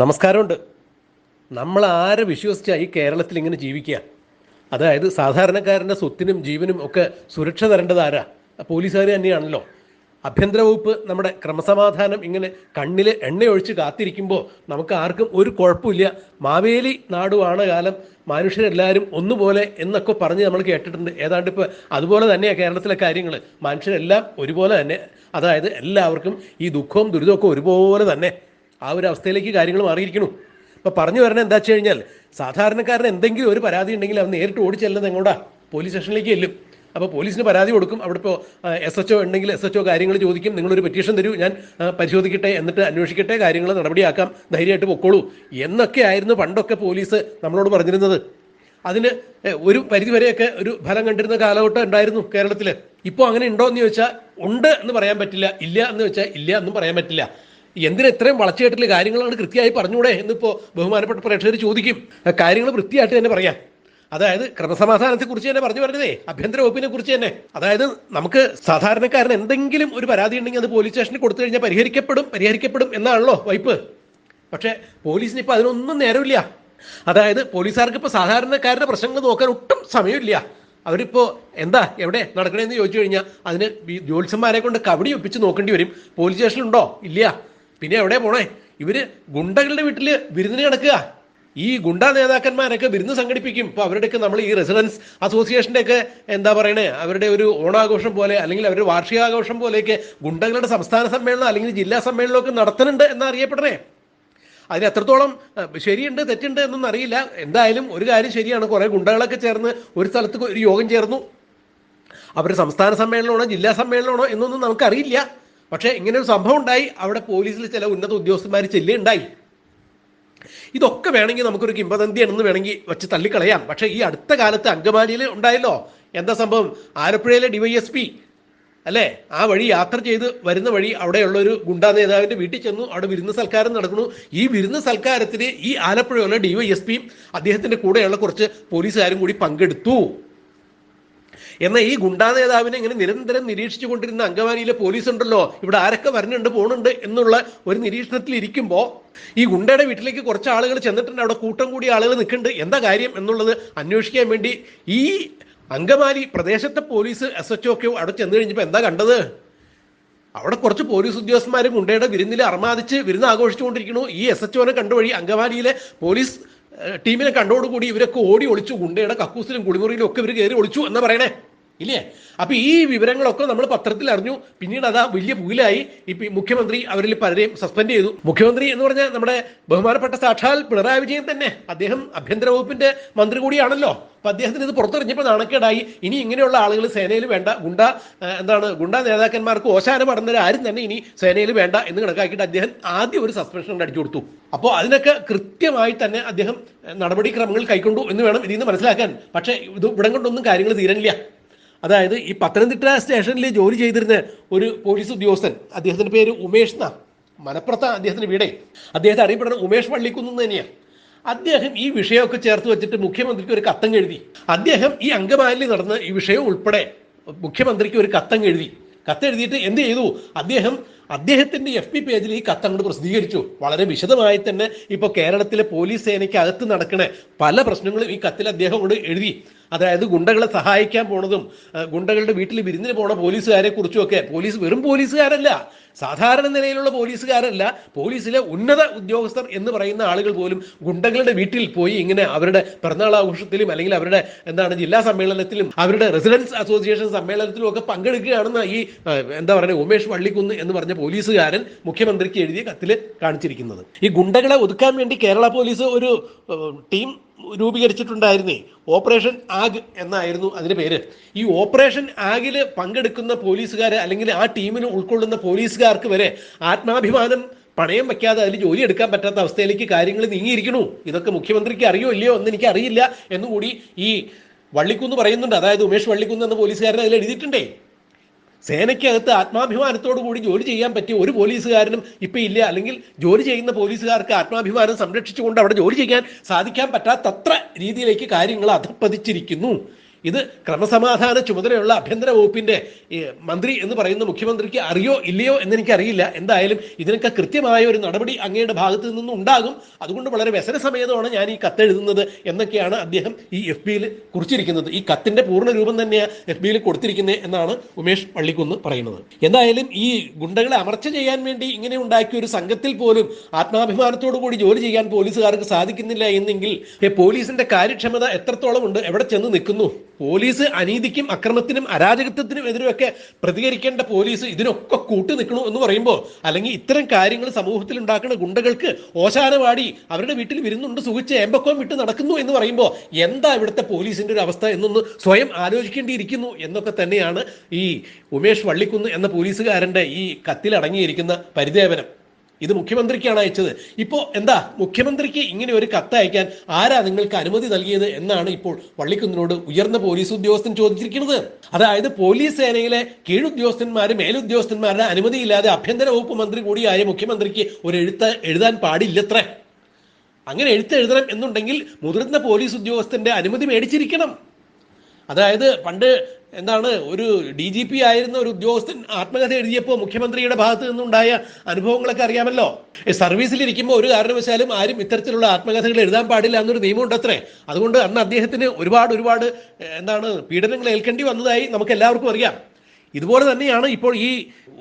നമസ്കാരമുണ്ട്. നമ്മൾ ആരെ വിശ്വസിച്ചാൽ ഈ കേരളത്തിൽ ഇങ്ങനെ ജീവിക്കുക. അതായത് സാധാരണക്കാരന്റെ സ്വത്തിനും ജീവനും ഒക്കെ സുരക്ഷ തരേണ്ടത് ആരാ? പോലീസുകാർ തന്നെയാണല്ലോ. ആഭ്യന്തര വകുപ്പ് നമ്മുടെ ക്രമസമാധാനം ഇങ്ങനെ കണ്ണിൽ എണ്ണയൊഴിച്ച് കാത്തിരിക്കുമ്പോൾ നമുക്ക് ആർക്കും ഒരു കുഴപ്പമില്ല. മാവേലി നാടുവാണ് കാലം. മനുഷ്യരെല്ലാവരും ഒന്നുപോലെ എന്നൊക്കെ പറഞ്ഞ് നമ്മൾ കേട്ടിട്ടുണ്ട്. ഏതാണ്ട് ഇപ്പോൾ അതുപോലെ തന്നെയാണ് കേരളത്തിലെ കാര്യങ്ങൾ മനുഷ്യരെല്ലാം ഒരുപോലെ തന്നെ. അതായത് എല്ലാവർക്കും ഈ ദുഃഖവും ദുരിതമൊക്കെ ഒരുപോലെ തന്നെ. ആ ഒരു അവസ്ഥയിലേക്ക് കാര്യങ്ങൾ മാറിയിരിക്കുന്നു. അപ്പൊ പറഞ്ഞു വരണത് എന്താ വെച്ച് കഴിഞ്ഞാൽ സാധാരണക്കാരന് എന്തെങ്കിലും ഒരു പരാതി ഉണ്ടെങ്കിൽ അവൻ നേരിട്ട് ഓടി ചെല്ലുന്നത് എങ്ങോട്ടാ? പോലീസ് സ്റ്റേഷനിലേക്ക് ചെല്ലും. അപ്പോൾ പോലീസിന് പരാതി കൊടുക്കും. അവിടെ ഇപ്പോൾ എസ് എച്ച് ഒ ഉണ്ടെങ്കിൽ എസ് എച്ച് ഒ കാര്യങ്ങൾ ചോദിക്കും. നിങ്ങളൊരു പെറ്റീഷൻ തരൂ. ഞാൻ പരിശോധിക്കട്ടെ എന്നിട്ട് അന്വേഷിക്കട്ടെ കാര്യങ്ങൾ നടപടിയാക്കാം. ധൈര്യമായിട്ട് പൊക്കോളൂ. എന്നൊക്കെ ആയിരുന്നു പണ്ടൊക്കെ പോലീസ് നമ്മളോട് പറഞ്ഞിരുന്നത്. അതിന് ഒരു പരിധിവരെയൊക്കെ ഒരു ഫലം കണ്ടിരുന്ന കാലഘട്ടം ഉണ്ടായിരുന്നു കേരളത്തിൽ ഇപ്പോൾ അങ്ങനെ ഉണ്ടോ എന്ന് ചോദിച്ചാൽ ഉണ്ട് എന്ന് പറയാൻ പറ്റില്ല ഇല്ല എന്ന് ചോദിച്ചാൽ ഇല്ല എന്നും പറയാൻ പറ്റില്ല. എന്തിനാ ഇത്രയും വളച്ചുകേട്ടിൽ കാര്യങ്ങളാണ് കൃത്യമായി പറഞ്ഞൂടെ എന്നിപ്പോൾ ബഹുമാനപ്പെട്ട പ്രേക്ഷകർ ചോദിക്കും. കാര്യങ്ങൾ വൃത്തിയായിട്ട് തന്നെ പറയാം. അതായത് ക്രമസമാധാനത്തെ കുറിച്ച് തന്നെ പറഞ്ഞു പറഞ്ഞതേ ആഭ്യന്തര വകുപ്പിനെ കുറിച്ച് തന്നെ. അതായത് നമുക്ക് സാധാരണക്കാരന് എന്തെങ്കിലും ഒരു പരാതി ഉണ്ടെങ്കിൽ അത് പോലീസ് സ്റ്റേഷനിൽ കൊടുത്തു കഴിഞ്ഞാൽ പരിഹരിക്കപ്പെടും പരിഹരിക്കപ്പെടും എന്നാണല്ലോ വൈപ്പ്. പക്ഷേ പോലീസിന് ഇപ്പം അതിനൊന്നും നേരമില്ല. അതായത് പോലീസുകാർക്ക് ഇപ്പോൾ സാധാരണക്കാരുടെ പ്രശ്നങ്ങൾ നോക്കാൻ ഒട്ടും സമയമില്ല. അവരിപ്പോ എന്താ എവിടെ നടക്കണേന്ന് ചോദിച്ചു കഴിഞ്ഞാൽ അതിന് ഈ ജ്യോത്സ്യന്മാരെ കൊണ്ട് കവടി ഒപ്പിച്ച് നോക്കേണ്ടി വരും. പോലീസ് സ്റ്റേഷനിലുണ്ടോ? ഇല്ല. പിന്നെ എവിടെ പോണേ? ഇവർ ഗുണ്ടകളുടെ വീട്ടിൽ വിരുന്നിന് കിടക്കുക. ഈ ഗുണ്ട നേതാക്കന്മാരൊക്കെ വിരുന്ന് സംഘടിപ്പിക്കും. ഇപ്പോൾ അവരുടെയൊക്കെ നമ്മൾ ഈ റെസിഡൻസ് അസോസിയേഷന്റെ ഒക്കെ എന്താ പറയണേ? അവരുടെ ഒരു ഓണാഘോഷം പോലെ അല്ലെങ്കിൽ അവരുടെ വാർഷികാഘോഷം പോലെയൊക്കെ ഗുണ്ടകളുടെ സംസ്ഥാന സമ്മേളനം അല്ലെങ്കിൽ ജില്ലാ സമ്മേളനമൊക്കെ നടത്തുന്നുണ്ട് എന്നറിയപ്പെടണേ. അതിന് എത്രത്തോളം ശരിയുണ്ട് തെറ്റുണ്ട് എന്നൊന്നും അറിയില്ല. എന്തായാലും ഒരു കാര്യം ശരിയാണ്. കുറേ ഗുണ്ടകളൊക്കെ ചേർന്ന് ഒരു സ്ഥലത്ത് ഒരു യോഗം ചേർന്നു. അവർ സംസ്ഥാന സമ്മേളനമാണോ ജില്ലാ സമ്മേളനമാണോ എന്നൊന്നും നമുക്കറിയില്ല. പക്ഷേ ഇങ്ങനെ ഒരു സംഭവം ഉണ്ടായി. അവിടെ പോലീസിൽ ചില ഉന്നത ഉദ്യോഗസ്ഥന്മാർ ചെല്ലുണ്ടായി ഇതൊക്കെ വേണമെങ്കിൽ നമുക്കൊരു കിംബദന്തിയാണെന്ന് വേണമെങ്കിൽ വെച്ച് തള്ളിക്കളയാം. പക്ഷേ ഈ അടുത്ത കാലത്ത് അങ്കമാലിയിൽ ഉണ്ടായല്ലോ. എന്താ സംഭവം? ആലപ്പുഴയിലെ ഡിവൈഎസ്പി അല്ലേ? ആ വഴി യാത്ര ചെയ്ത് വരുന്ന വഴി അവിടെയുള്ള ഒരു ഗുണ്ടാ നേതാവിന്റെ വീട്ടിൽ ചെന്നു. അവിടെ വിരുന്ന് സൽക്കാരം നടക്കുന്നു. ഈ വിരുന്ന് സൽക്കാരത്തിന് ഈ ആലപ്പുഴയുള്ള ഡിവൈഎസ്പിയും അദ്ദേഹത്തിന്റെ കൂടെയുള്ള കുറച്ച് പോലീസുകാരും കൂടി പങ്കെടുത്തു. എന്നാൽ ഈ ഗുണ്ടാ നേതാവിനെ ഇങ്ങനെ നിരന്തരം നിരീക്ഷിച്ചു കൊണ്ടിരുന്ന അങ്കമാലിയിലെ പോലീസ് ഉണ്ടല്ലോ ഇവിടെ ആരൊക്കെ വരുന്നുണ്ട് പോണുണ്ട് എന്നുള്ള ഒരു നിരീക്ഷണത്തിൽ ഇരിക്കുമ്പോൾ ഈ ഗുണ്ടയുടെ വീട്ടിലേക്ക് കുറച്ച് ആളുകൾ ചെന്നിട്ടുണ്ട് അവിടെ കൂട്ടം കൂടി ആളുകൾ നിൽക്കുന്നുണ്ട്. എന്താ കാര്യം എന്നുള്ളത് അന്വേഷിക്കാൻ വേണ്ടി ഈ അങ്കമാലി പ്രദേശത്തെ പോലീസ് എസ് എച്ച് ഒക്കെ അവിടെ ചെന്ന് കഴിഞ്ഞപ്പോൾ എന്താ കണ്ടത്? അവിടെ കുറച്ച് പോലീസ് ഉദ്യോഗസ്ഥന്മാരും ഗുണ്ടയുടെ വിരുന്നിൽ അർമാദിച്ച് വിരുന്ന് ആഘോഷിച്ചുകൊണ്ടിരിക്കുന്നു. ഈ എസ് എച്ച് ഒനെ കണ്ടുവഴി അങ്കമാലിയിലെ പോലീസ് ടീമിനെ കണ്ടോടുകൂടി ഇവരൊക്കെ ഓടി ഒളിച്ചു ഗുണ്ടയുടെ കക്കൂസിലും കുളിമുറിയിലും ഒക്കെ ഇവർ കയറി ഒളിച്ചു എന്നാ പറയണേ? ഇല്ലേ? അപ്പൊ ഈ വിവരങ്ങളൊക്കെ നമ്മൾ പത്രത്തിൽ അറിഞ്ഞു. പിന്നീട് അതാ വലിയ പുകിലായി. ഇപ്പൊ മുഖ്യമന്ത്രി അവരിൽ പലരെയും സസ്പെൻഡ് ചെയ്തു. മുഖ്യമന്ത്രി എന്ന് പറഞ്ഞാൽ നമ്മുടെ ബഹുമാനപ്പെട്ട സാക്ഷാൽ പിണറായി വിജയൻ തന്നെ. അദ്ദേഹം ആഭ്യന്തര വകുപ്പിന്റെ മന്ത്രി കൂടിയാണല്ലോ. അപ്പൊ അദ്ദേഹത്തിന് ഇത് പുറത്തെറിഞ്ഞപ്പോൾ നാണക്കേടായി. ഇനി ഇങ്ങനെയുള്ള ആളുകൾ സേനയിൽ വേണ്ട. ഗുണ്ട എന്താണ് ഗുണ്ട നേതാക്കന്മാർക്ക് ഓശാന പടന്നവർ ആരും തന്നെ ഇനി സേനയിൽ വേണ്ട എന്ന് കണക്കാക്കിയിട്ട് അദ്ദേഹം ആദ്യം ഒരു സസ്പെൻഷൻ അടിച്ചു കൊടുത്തു. അപ്പോൾ അതിനൊക്കെ കൃത്യമായി തന്നെ അദ്ദേഹം നടപടിക്രമങ്ങൾ കൈക്കൊണ്ടു എന്ന് വേണം ഇതിൽ നിന്ന് മനസ്സിലാക്കാൻ. പക്ഷേ ഇത് ഇവിടം കൊണ്ടൊന്നും കാര്യങ്ങൾ തീരണില്ല അതായത് ഈ പത്തനംതിട്ട സ്റ്റേഷനിൽ ജോലി ചെയ്തിരുന്ന ഒരു പോലീസ് ഉദ്യോഗസ്ഥൻ അദ്ദേഹത്തിന്റെ പേര് ഉമേഷ് എന്നാ. മലപ്പുറത്ത അദ്ദേഹത്തിന്റെ വീടേ. അദ്ദേഹത്തെ അറിയപ്പെടുന്ന ഉമേഷ് പള്ളിക്കുന്ന് തന്നെയാണ് അദ്ദേഹം ഈ വിഷയമൊക്കെ ചേർത്ത് വെച്ചിട്ട് മുഖ്യമന്ത്രിക്ക് ഒരു കത്തം എഴുതി. അദ്ദേഹം ഈ അങ്കമാലിൽ നടന്ന ഈ വിഷയം ഉൾപ്പെടെ മുഖ്യമന്ത്രിക്ക് ഒരു കത്തം എഴുതി. കത്തെഴുതിയിട്ട് എന്ത് ചെയ്തു? അദ്ദേഹം അദ്ദേഹത്തിന്റെ എഫ് പി പേജിൽ ഈ കത്ത് അങ്ങോട്ട് പ്രസിദ്ധീകരിച്ചു. വളരെ വിശദമായി തന്നെ ഇപ്പോൾ കേരളത്തിലെ പോലീസ് സേനയ്ക്ക് അകത്ത് നടക്കണ പല പ്രശ്നങ്ങളും ഈ കത്തിൽ അദ്ദേഹം കൊണ്ട് എഴുതി. അതായത് ഗുണ്ടകളെ സഹായിക്കാൻ പോണതും ഗുണ്ടകളുടെ വീട്ടിൽ വിരുന്നിന് പോണ പോലീസുകാരെ കുറിച്ചുമൊക്കെ. പോലീസ് വെറും പോലീസുകാരല്ല. സാധാരണ നിലയിലുള്ള പോലീസുകാരല്ല. പോലീസിലെ ഉന്നത ഉദ്യോഗസ്ഥർ എന്ന് പറയുന്ന ആളുകൾ പോലും ഗുണ്ടകളുടെ വീട്ടിൽ പോയി ഇങ്ങനെ അവരുടെ പിറന്നാൾ ആഘോഷത്തിലും അല്ലെങ്കിൽ അവരുടെ എന്താണ് ജില്ലാ സമ്മേളനത്തിലും അവരുടെ റെസിഡൻസ് അസോസിയേഷൻ സമ്മേളനത്തിലും ഒക്കെ പങ്കെടുക്കുകയാണെന്ന് ഈ എന്താ പറയുക ഉമേഷ് വള്ളിക്കുന്ന് എന്ന് പറഞ്ഞ പോലീസുകാരൻ മുഖ്യമന്ത്രിക്ക് എഴുതിയ കത്തിൽ കാണിച്ചിരിക്കുന്നത്. ഈ ഗുണ്ടകളെ ഒതുക്കാൻ വേണ്ടി കേരള പോലീസ് ഒരു ടീം രൂപീകരിച്ചിട്ടുണ്ടായിരുന്നേ. ഓപ്പറേഷൻ ആഗ് എന്നായിരുന്നു അതിന്റെ പേര്. ഈ ഓപ്പറേഷൻ ആഗിൽ പങ്കെടുക്കുന്ന പോലീസുകാർ അല്ലെങ്കിൽ ആ ടീമിന് ഉൾക്കൊള്ളുന്ന പോലീസുകാർക്ക് വരെ ആത്മാഭിമാനം പണയം വെക്കാതെ അതിൽ ജോലി എടുക്കാൻ പറ്റാത്ത അവസ്ഥയിലേക്ക് കാര്യങ്ങൾ നീങ്ങിയിരിക്കണു ഇതൊക്കെ മുഖ്യമന്ത്രിക്ക് അറിയോ ഇല്ലയോ എന്ന് എനിക്ക് അറിയില്ല എന്നുകൂടി ഈ വള്ളിക്കുന്ന് പറയുന്നുണ്ട്. അതായത് ഉമേഷ് വള്ളിക്കുന്ന് എന്ന പോലീസുകാരൻ അതിൽ എഴുതിയിട്ടുണ്ടേ. സേനയ്ക്കകത്ത് ആത്മാഭിമാനത്തോടു കൂടി ജോലി ചെയ്യാൻ പറ്റിയ ഒരു പോലീസുകാരനും ഇപ്പം ഇല്ല. അല്ലെങ്കിൽ ജോലി ചെയ്യുന്ന പോലീസുകാർക്ക് ആത്മാഭിമാനം സംരക്ഷിച്ചുകൊണ്ട് അവിടെ ജോലി ചെയ്യാൻ സാധിക്കാൻ പറ്റാത്തത്ര രീതിയിലേക്ക് കാര്യങ്ങൾ അധപ്പതിച്ചിരിക്കുന്നു. ഇത് ക്രമസമാധാന ചുമതലയുള്ള ആഭ്യന്തര വകുപ്പിന്റെ മന്ത്രി എന്ന് പറയുന്ന മുഖ്യമന്ത്രിക്ക് അറിയോ ഇല്ലയോ എന്ന് എനിക്കറിയില്ല എന്തായാലും ഇതിനൊക്കെ കൃത്യമായ ഒരു നടപടി അങ്ങയുടെ ഭാഗത്ത് നിന്നും ഉണ്ടാകും. അതുകൊണ്ട് വളരെ വ്യസന സമേതമാണ് ഞാൻ ഈ കത്തെഴുതുന്നത് എന്നൊക്കെയാണ് അദ്ദേഹം ഈ എഫ് ബിയിൽ കുറിച്ചിരിക്കുന്നത്. ഈ കത്തിന്റെ പൂർണ രൂപം തന്നെയാണ് എഫ് ബിയിൽ കൊടുത്തിരിക്കുന്നത് എന്നാണ് ഉമേഷ് പള്ളിക്കുന്ന് പറയുന്നത്. എന്തായാലും ഈ ഗുണ്ടകളെ അമർച്ച ചെയ്യാൻ വേണ്ടി ഇങ്ങനെ ഉണ്ടാക്കിയ ഒരു സംഘത്തിൽ പോലും ആത്മാഭിമാനത്തോടു കൂടി ജോലി ചെയ്യാൻ പോലീസുകാർക്ക് സാധിക്കുന്നില്ല എന്നെങ്കിൽ പോലീസിന്റെ കാര്യക്ഷമത എത്രത്തോളം ഉണ്ട്? എവിടെ ചെന്ന് നിൽക്കുന്നു? പോലീസ് അനീതിക്കും അക്രമത്തിനും അരാജകത്വത്തിനും എതിരുമൊക്കെ പ്രതികരിക്കേണ്ട പോലീസ് ഇതിനൊക്കെ കൂട്ടു നിൽക്കണു എന്ന് പറയുമ്പോൾ അല്ലെങ്കിൽ ഇത്തരം കാര്യങ്ങൾ സമൂഹത്തിൽ ഉണ്ടാക്കുന്ന ഗുണ്ടകൾക്ക് ഓശാനവാടി അവരുടെ വീട്ടിൽ വിരുന്നുണ്ട് സുഖിച്ച് ഏമ്പക്കോം വിട്ട് നടക്കുന്നു എന്ന് പറയുമ്പോൾ എന്താ ഇവിടുത്തെ പോലീസിന്റെ ഒരു അവസ്ഥ എന്നൊന്ന് സ്വയം ആലോചിക്കേണ്ടിയിരിക്കുന്നു എന്നൊക്കെ തന്നെയാണ് ഈ ഉമേഷ് വള്ളിക്കുന്ന് എന്ന പോലീസുകാരന്റെ ഈ കത്തിലടങ്ങിയിരിക്കുന്ന പരിദേവനം. ഇത് മുഖ്യമന്ത്രിക്കാണ് അയച്ചത്. ഇപ്പോൾ എന്താ മുഖ്യമന്ത്രിക്ക് ഇങ്ങനെ ഒരു കത്ത് അയക്കാൻ ആരാ നിങ്ങൾക്ക് അനുമതി നൽകിയത് എന്നാണ് ഇപ്പോൾ വള്ളിക്കുന്നിനോട് ഉയർന്ന പോലീസ് ഉദ്യോഗസ്ഥൻ ചോദിച്ചിരിക്കുന്നത്. അതായത് പോലീസ് സേനയിലെ കീഴുദ്യോഗസ്ഥന്മാര് മേലുദ്യോഗസ്ഥന്മാരുടെ അനുമതിയില്ലാതെ ആഭ്യന്തര വകുപ്പ് മന്ത്രി കൂടിയായ മുഖ്യമന്ത്രിക്ക് ഒരു എഴുത്ത് എഴുതാൻ പാടില്ലത്രേ. അങ്ങനെ എഴുത്ത് എഴുതണം എന്നുണ്ടെങ്കിൽ മുതിർന്ന പോലീസ് ഉദ്യോഗസ്ഥന്റെ അനുമതി മേടിച്ചിരിക്കണം. അതായത് പണ്ട് എന്താണ് ഒരു ഡി ജി പി ആയിരുന്ന ഒരു ഉദ്യോഗസ്ഥൻ ആത്മകഥ എഴുതിയപ്പോൾ മുഖ്യമന്ത്രിയുടെ ഭാഗത്ത് നിന്നുണ്ടായ അനുഭവങ്ങളൊക്കെ അറിയാമല്ലോ? സർവീസിലിരിക്കുമ്പോൾ ഒരു കാരണവശാലും ആരും ഇത്തരത്തിലുള്ള ആത്മകഥകൾ എഴുതാൻ പാടില്ല എന്നൊരു നിയമമുണ്ട് അത്രേ അതുകൊണ്ട് അന്ന് അദ്ദേഹത്തിന് ഒരുപാട് ഒരുപാട് എന്താണ് പീഡനങ്ങൾ ഏൽക്കേണ്ടി വന്നതായി നമുക്ക് എല്ലാവർക്കും അറിയാം. ഇതുപോലെ തന്നെയാണ് ഇപ്പോൾ ഈ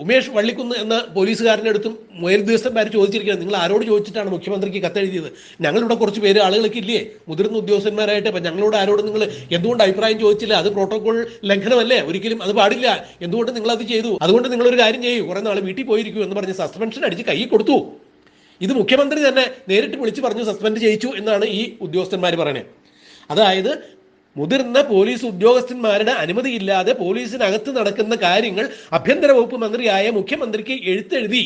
ഉമേഷ് വള്ളിക്കുന്ന് എന്ന പോലീസുകാരന്റെ അടുത്തും മേലുദ്യോഗസ്ഥന്മാർ ചോദിച്ചിരിക്കുന്നത്. നിങ്ങൾ ആരോട് ചോദിച്ചിട്ടാണ് മുഖ്യമന്ത്രിക്ക് കത്തെഴുതിയത്? ഞങ്ങളിവിടെ കുറച്ച് പേര് ആളുകളൊക്കെ ഇല്ലേ? മുതിർന്ന ഉദ്യോഗസ്ഥന്മാരായിട്ട് അപ്പം ഞങ്ങളോട് ആരോട് നിങ്ങൾ എന്തുകൊണ്ട് അഭിപ്രായം ചോദിച്ചില്ല? അത് പ്രോട്ടോകോൾ ലംഘനമല്ലേ? ഒരിക്കലും അത് പാടില്ല. എന്തുകൊണ്ട് നിങ്ങൾ അത് ചെയ്തു? അതുകൊണ്ട് നിങ്ങളൊരു കാര്യം ചെയ്യൂ. കുറേ നാൾ വീട്ടിൽ പോയിരിക്കൂ എന്ന് പറഞ്ഞ് സസ്പെൻഷൻ അടിച്ച് കൈ കൊടുത്തു. ഇത് മുഖ്യമന്ത്രി തന്നെ നേരിട്ട് വിളിച്ചു പറഞ്ഞു സസ്പെൻഡ് ചെയ്യിച്ചു എന്നാണ് ഈ ഉദ്യോഗസ്ഥന്മാർ പറയുന്നത്. അതായത് മുതിർന്ന പോലീസ് ഉദ്യോഗസ്ഥന്മാരുടെ അനുമതിയില്ലാതെ പോലീസിനകത്ത് നടക്കുന്ന കാര്യങ്ങൾ ആഭ്യന്തര വകുപ്പ് മന്ത്രിയായ മുഖ്യമന്ത്രിക്ക് എഴുത്തെഴുതി.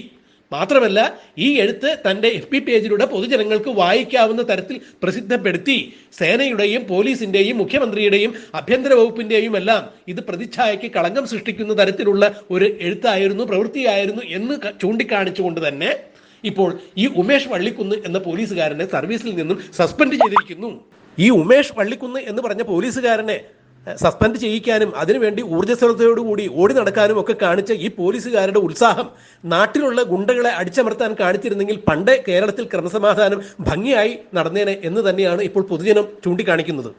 മാത്രമല്ല ഈ എഴുത്ത് തന്റെ എഫ് പി പേജിലൂടെ പൊതുജനങ്ങൾക്ക് വായിക്കാവുന്ന തരത്തിൽ പ്രസിദ്ധപ്പെടുത്തി. സേനയുടെയും പോലീസിന്റെയും മുഖ്യമന്ത്രിയുടെയും ആഭ്യന്തര വകുപ്പിന്റെയും എല്ലാം ഇത് പ്രതിച്ഛായയ്ക്ക് കളങ്കം സൃഷ്ടിക്കുന്ന തരത്തിലുള്ള ഒരു എഴുത്തായിരുന്നു പ്രവൃത്തിയായിരുന്നു എന്ന് ചൂണ്ടിക്കാണിച്ചുകൊണ്ട് തന്നെ ഇപ്പോൾ ഈ ഉമേഷ് വള്ളിക്കുന്ന് എന്ന പോലീസുകാരനെ സർവീസിൽ നിന്നും സസ്പെൻഡ് ചെയ്തിരിക്കുന്നു. ഈ ഉമേഷ് വള്ളിക്കുന്ന് എന്ന് പറഞ്ഞ പോലീസുകാരനെ സസ്പെൻഡ് ചെയ്യിക്കാനും അതിനുവേണ്ടി ഊർജസ്വലതയോടുകൂടി ഓടി നടക്കാനും ഒക്കെ കാണിച്ച ഈ പോലീസുകാരുടെ ഉത്സാഹം നാട്ടിലുള്ള ഗുണ്ടകളെ അടിച്ചമർത്താൻ കാണിച്ചിരുന്നെങ്കിൽ പണ്ട് കേരളത്തിൽ ക്രമസമാധാനം ഭംഗിയായി നടന്നേനെ എന്ന് തന്നെയാണ് ഇപ്പോൾ പൊതുജനം ചൂണ്ടിക്കാണിക്കുന്നത്.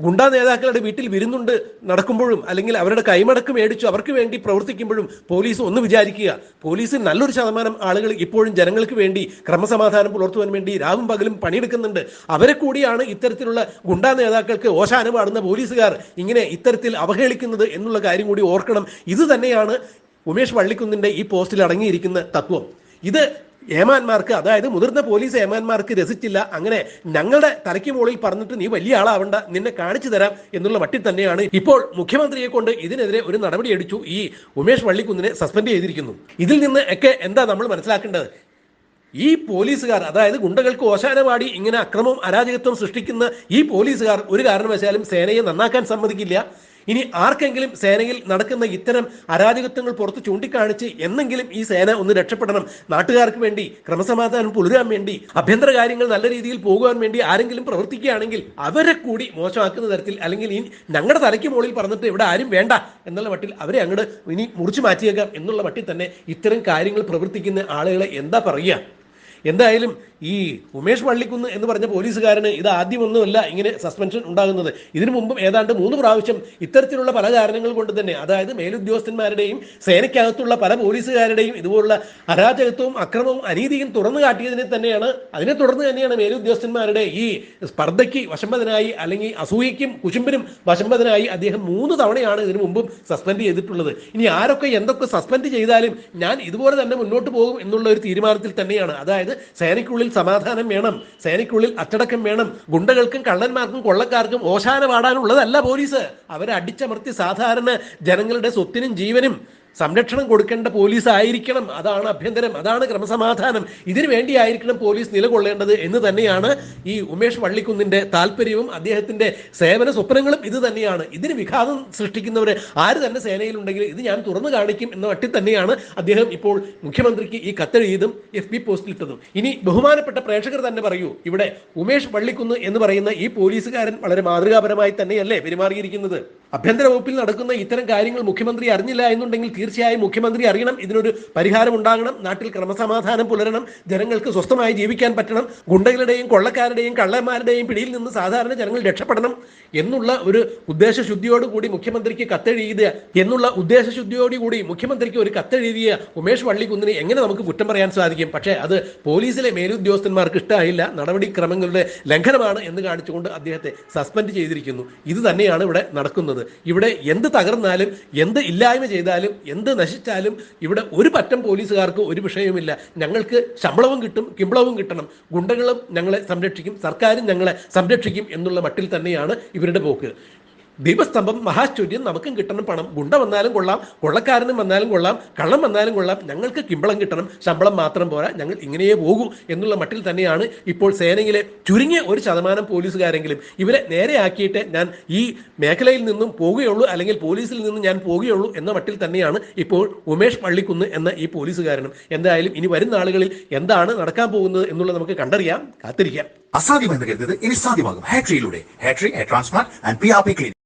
ഗുണ്ടാ നേതാക്കളുടെ വീട്ടിൽ വിരുന്നുണ്ട് നടക്കുമ്പോഴും അല്ലെങ്കിൽ അവരുടെ കൈമടക്ക് മേടിച്ചു അവർക്ക് വേണ്ടി പ്രവർത്തിക്കുമ്പോഴും പോലീസ് ഒന്ന് വിചാരിക്കുക. പോലീസിൽ നല്ലൊരു ശതമാനം ആളുകൾ ഇപ്പോഴും ജനങ്ങൾക്ക് വേണ്ടി ക്രമസമാധാനം പുലർത്തുവാൻ വേണ്ടി രാവും പകലും പണിയെടുക്കുന്നുണ്ട്. അവരെ കൂടിയാണ് ഇത്തരത്തിലുള്ള ഗുണ്ടാ നേതാക്കൾക്ക് ഓശാന പാടുന്ന പോലീസുകാർ ഇങ്ങനെ ഇത്തരത്തിൽ അവഹേളിക്കുന്നത് എന്നുള്ള കാര്യം കൂടി ഓർക്കണം. ഇത് തന്നെയാണ് ഉമേഷ് വള്ളിക്കുന്നിന്റെ ഈ പോസ്റ്റിൽ അടങ്ങിയിരിക്കുന്ന തത്വം. ഇത് ഏമാന്മാർക്ക് അതായത് മുതിർന്ന പോലീസ് ഏമാന്മാർക്ക് രസിച്ചില്ല അങ്ങനെ ഞങ്ങളുടെ തലയ്ക്ക് മുകളിൽ പറഞ്ഞിട്ട് നീ വലിയ ആളാവണ്ട നിന്നെ കാണിച്ചു തരാം എന്നുള്ള വട്ടി തന്നെയാണ് ഇപ്പോൾ മുഖ്യമന്ത്രിയെ കൊണ്ട് ഇതിനെതിരെ ഒരു നടപടി എടുത്തു ഈ ഉമേഷ് വള്ളിക്കുന്നിനെ സസ്പെൻഡ് ചെയ്തിരിക്കുന്നു. ഇതിൽ നിന്ന് ഒക്കെ എന്താ നമ്മൾ മനസ്സിലാക്കേണ്ടത്? ഈ പോലീസുകാർ അതായത് ഗുണ്ടകൾക്ക് ഓശാനവാടി ഇങ്ങനെ അക്രമവും അരാജകത്വം സൃഷ്ടിക്കുന്ന ഈ പോലീസുകാർ ഒരു കാരണവശാലും സേനയെ നന്നാക്കാൻ സമ്മതിക്കില്ല. ഇനി ആർക്കെങ്കിലും സേനയിൽ നടക്കുന്ന ഇത്തരം അരാജകത്വങ്ങൾ പുറത്ത് ചൂണ്ടിക്കാണിച്ച് എന്നെങ്കിലും ഈ സേന ഒന്ന് രക്ഷപ്പെടണം. നാട്ടുകാർക്ക് വേണ്ടി ക്രമസമാധാനം പുലരാൻ വേണ്ടി ആഭ്യന്തര കാര്യങ്ങൾ നല്ല രീതിയിൽ പോകുവാൻ വേണ്ടി ആരെങ്കിലും പ്രവർത്തിക്കുകയാണെങ്കിൽ അവരെ കൂടി മോശമാക്കുന്ന തരത്തിൽ അല്ലെങ്കിൽ ഇനി ഞങ്ങളുടെ തലയ്ക്ക് മുകളിൽ പറഞ്ഞിട്ട് ഇവിടെ ആരും വേണ്ട എന്നുള്ള മട്ടിൽ അവരെ അങ്ങോട്ട് ഇനി മുറിച്ചു മാറ്റിയേക്കാം എന്നുള്ള മട്ടിൽ തന്നെ ഇത്തരം കാര്യങ്ങൾ പ്രവർത്തിക്കുന്ന ആളുകളെ എന്താ പറയുക? എന്തായാലും ഈ ഉമേഷ് പള്ളിക്കുന്ന് എന്ന് പറഞ്ഞ പോലീസുകാരന് ഇത് ആദ്യമൊന്നുമല്ല ഇങ്ങനെ സസ്പെൻഷൻ ഉണ്ടാകുന്നത്. ഇതിനു മുമ്പും ഏതാണ്ട് മൂന്ന് പ്രാവശ്യം ഇത്തരത്തിലുള്ള പല കാരണങ്ങൾ കൊണ്ട് തന്നെ അതായത് മേലുദ്യോഗസ്ഥന്മാരുടെയും സേനയ്ക്കകത്തുള്ള പല പോലീസുകാരുടെയും ഇതുപോലുള്ള അരാജകത്വവും അക്രമവും അനീതിയും തുറന്നു കാട്ടിയതിനെ തന്നെയാണ് അതിനെ തുടർന്ന് തന്നെയാണ് മേലുദ്യോഗസ്ഥന്മാരുടെ ഈ സ്പർദ്ധയ്ക്ക് വശംബതനായി അല്ലെങ്കിൽ അസൂയയ്ക്കും കുശുമ്പിനും വശംബതനായി അദ്ദേഹം മൂന്ന് തവണയാണ് ഇതിനു മുമ്പും സസ്പെൻഡ് ചെയ്തിട്ടുള്ളത്. ഇനി ആരൊക്കെ എന്തൊക്കെ സസ്പെൻഡ് ചെയ്താലും ഞാൻ ഇതുപോലെ തന്നെ മുന്നോട്ട് പോകും എന്നുള്ള ഒരു തീരുമാനത്തിൽ തന്നെയാണ്. അതായത് സേനയ്ക്കുള്ളിൽ സമാധാനം വേണം. സേനയ്ക്കുള്ളിൽ അച്ചടക്കം വേണം. ഗുണ്ടകൾക്കും കള്ളന്മാർക്കും കൊള്ളക്കാർക്കും ഓശാന പാടാനുള്ളതല്ല പോലീസ്. അവരെ അടിച്ചമർത്തി സാധാരണ ജനങ്ങളുടെ സ്വത്തിനും ജീവനും സംരക്ഷണം കൊടുക്കേണ്ട പോലീസ് ആയിരിക്കണം. അതാണ് അഭ്യന്തരം അതാണ് ക്രമസമാധാനം. ഇതിനു വേണ്ടിയായിരിക്കണം പോലീസ് നിലകൊള്ളേണ്ടത് എന്ന് തന്നെയാണ് ഈ ഉമേഷ് വള്ളിക്കുന്നിന്റെ താല്പര്യവും അദ്ദേഹത്തിന്റെ സേവന സ്വപ്നങ്ങളും ഇത് തന്നെയാണ്. ഇതിന് വിഘാതം സൃഷ്ടിക്കുന്നവർ ആര് തന്നെ സേനയിലുണ്ടെങ്കിൽ ഇത് ഞാൻ തുറന്നു കാണിക്കും എന്ന മട്ടിൽ തന്നെയാണ് അദ്ദേഹം ഇപ്പോൾ മുഖ്യമന്ത്രിക്ക് ഈ കത്തെഴുതിയതും എഫ് ബി പോസ്റ്റിലിട്ടതും ഇനി ബഹുമാനപ്പെട്ട പ്രേക്ഷകർ തന്നെ പറയൂ ഇവിടെ ഉമേഷ് വള്ളിക്കുന്ന് എന്ന് പറയുന്ന ഈ പോലീസുകാരൻ വളരെ മാതൃകാപരമായി തന്നെയല്ലേ പെരുമാറിയിരിക്കുന്നത്? ആഭ്യന്തര വകുപ്പിൽ നടക്കുന്ന ഇത്തരം കാര്യങ്ങൾ മുഖ്യമന്ത്രി അറിഞ്ഞില്ല എന്നുണ്ടെങ്കിൽ തീർച്ചയായും മുഖ്യമന്ത്രി അറിയണം. ഇതിനൊരു പരിഹാരം ഉണ്ടാകണം. നാട്ടിൽ ക്രമസമാധാനം പുലരണം. ജനങ്ങൾക്ക് സ്വസ്ഥമായി ജീവിക്കാൻ പറ്റണം. ഗുണ്ടകളുടെയും കൊള്ളക്കാരുടെയും കള്ളന്മാരുടെയും പിടിയിൽ നിന്ന് സാധാരണ ജനങ്ങൾ രക്ഷപ്പെടണം. എന്നുള്ള ഒരു ഉദ്ദേശശുദ്ധിയോടുകൂടി മുഖ്യമന്ത്രിക്ക് കത്തെഴുതിയ എന്നുള്ള ഉദ്ദേശശുദ്ധിയോടുകൂടി മുഖ്യമന്ത്രിക്ക് ഒരു കത്തെഴുതിയ ഉമേഷ് വള്ളിക്കുന്നിന് എങ്ങനെ നമുക്ക് കുറ്റം പറയാൻ സാധിക്കും? പക്ഷേ അത് പോലീസിലെ മേലുദ്യോഗസ്ഥന്മാർക്ക് ഇഷ്ടമായില്ല നടപടിക്രമങ്ങളുടെ ലംഘനമാണ് എന്ന് കാണിച്ചുകൊണ്ട് അദ്ദേഹത്തെ സസ്പെൻഡ് ചെയ്തിരിക്കുന്നു. ഇത് തന്നെയാണ് ഇവിടെ നടക്കുന്നത്. ഇവിടെ എന്ത് തകർന്നാലും എന്ത് ഇല്ലായ്മ ചെയ്താലും എന്ത് നശിച്ചാലും ഇവിടെ ഒരു പറ്റം പോലീസുകാർക്ക് ഒരു വിഷയവുമില്ല. ഞങ്ങൾക്ക് ശമ്പളവും കിട്ടും കിമ്പളവും കിട്ടണം. ഗുണ്ടകളും ഞങ്ങളെ സംരക്ഷിക്കും സർക്കാരും ഞങ്ങളെ സംരക്ഷിക്കും എന്നുള്ള മട്ടിൽ തന്നെയാണ് ഇവരുടെ പോക്ക്. ദീപസ്തംഭം മഹാശ്ചര്യം നമുക്കും കിട്ടണം പണം. ഗുണ്ട വന്നാലും കൊള്ളാം കൊള്ളക്കാരനും വന്നാലും കൊള്ളാം കള്ളം വന്നാലും കൊള്ളാം. ഞങ്ങൾക്ക് കിമ്പളം കിട്ടണം ശമ്പളം മാത്രം പോരാ ഞങ്ങൾ ഇങ്ങനെയേ പോകൂ എന്നുള്ള മട്ടിൽ തന്നെയാണ് ഇപ്പോൾ സേനയിലെ ചുരുങ്ങിയ ഒരു ശതമാനം പോലീസുകാരെങ്കിലും. ഇവരെ നേരെയാക്കിയിട്ട് ഞാൻ ഈ മേഖലയിൽ നിന്നും പോകുകയുള്ളൂ അല്ലെങ്കിൽ പോലീസിൽ നിന്നും ഞാൻ പോകുകയുള്ളൂ എന്ന മട്ടിൽ തന്നെയാണ് ഇപ്പോൾ ഉമേഷ് പള്ളിക്കുന്ന് എന്ന ഈ പോലീസുകാരനും. എന്തായാലും ഇനി വരുന്ന ആളുകളിൽ എന്താണ് നടക്കാൻ പോകുന്നത് എന്നുള്ളത് നമുക്ക് കണ്ടറിയാം കാത്തിരിക്കാം. അസാധ്യമെന്ന് കരുതുന്നത് ഇനി സാധ്യമാകും. ഹാട്രിയിലൂടെ ഹാട്രി transplant and P R P clinic